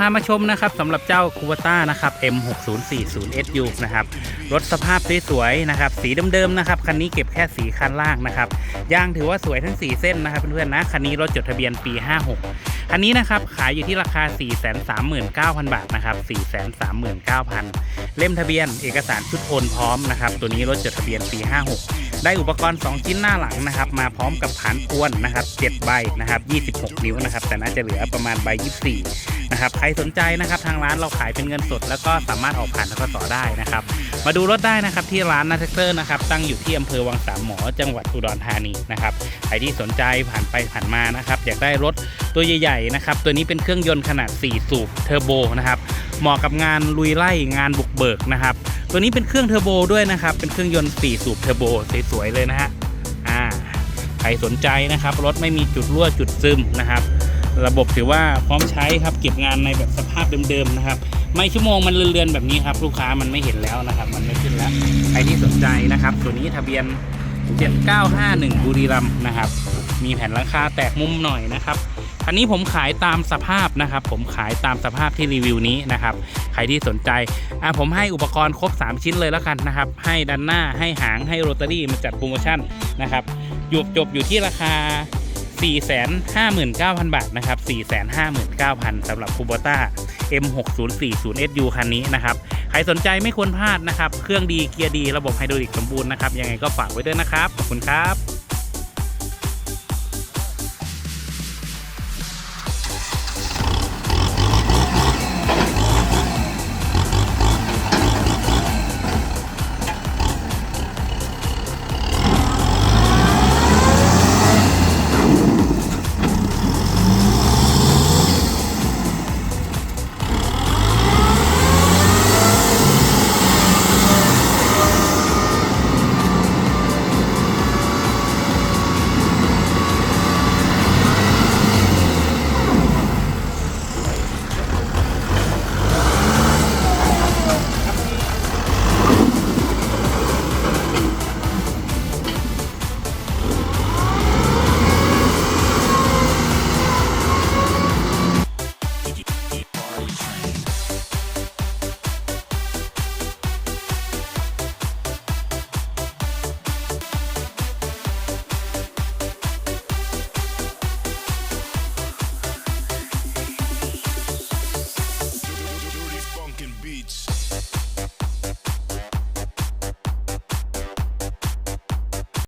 พามาชมนะครับสำหรับเจ้าคูวต้านะครับ M6040SU นะครับรถสภาพสวยๆนะครับ สีเดิมๆนะครับคันนี้เก็บแค่สีคันล่างนะครับยางถือว่าสวยทั้ง 4 เส้นนะครับเพื่อนๆนะคันนี้รถจดทะเบียนปี 56 คันนี้นะครับขายอยู่ที่ราคา 439,000 บาทนะครับ 439,000 เล่มทะเบียนเอกสารชุดโอนพร้อมนะครับตัวนี้รถจดทะเบียนปี 56ได้อุปกรณ์ 2 ชิ้นหน้าหลังนะครับ มาพร้อมกับผานกวนนะครับ 7 ใบนะครับ 26 นิ้วนะครับ แต่น่าจะเหลือประมาณใบ 24 นะครับใครสนใจนะครับทางร้านเราขายเป็นเงินสด แล้วก็สามารถออกผ่านทกสได้นะครับ มาดูรถได้นะครับที่ร้านนาเทคเตอร์นะครับตั้งอยู่ที่อำเภอวังสามหมอจังหวัดอุดรธานีนะครับใครที่สนใจผ่านไปผ่านมานะครับอยากได้รถตัวใหญ่ๆนะครับตัวนี้เป็นเครื่องยนต์ขนาด 4 สูบเทอร์โบนะครับเหมาะกับงานลุยไล่งานบุกเบิกนะครับตัวนี้เป็นเครื่องเทอร์โบด้วยนะครับเป็นเครื่องยนต์ 4 สูบเทอร์โบสวยๆเลยนะฮะอ่าใครสนใจนะครับรถไม่มีจุดรั่วจุดซึมนะครับ ระบบถือว่าพร้อมใช้ครับเก็บงานในแบบสภาพเดิมๆนะครับ ไม่ชั่วโมงมันเรือนๆแบบนี้ครับ ลูกค้ามันไม่เห็นแล้วนะครับ มันไม่ขึ้นแล้วใครที่สนใจนะครับ ตัวนี้ทะเบียน 7951 บุรีรัมย์นะครับ มีแผ่นหลังคาแตกมุมหน่อยนะครับคันนี้ผมขายตามสภาพนะครับ ผมขายตามสภาพที่รีวิวนี้นะครับ ใครที่สนใจอะผมให้อุปกรณ์ครบ 3 ชิ้นเลยแล้วกันนะครับ ให้ด้านหน้าให้หางให้โรตารี่มาจัดโปรโมชั่นนะครับจบจบอยู่ที่ราคา 459,000 บาทนะครับ 459,000สำหรับคูโบต้า M6040SU คันนี้นะครับ ใครสนใจไม่ควรพลาดนะครับ เครื่องดีเกียร์ดีระบบไฮดรอลิกสมบูรณ์นะครับ ยังไงก็ฝากไว้ด้วยนะครับ ขอบคุณครับ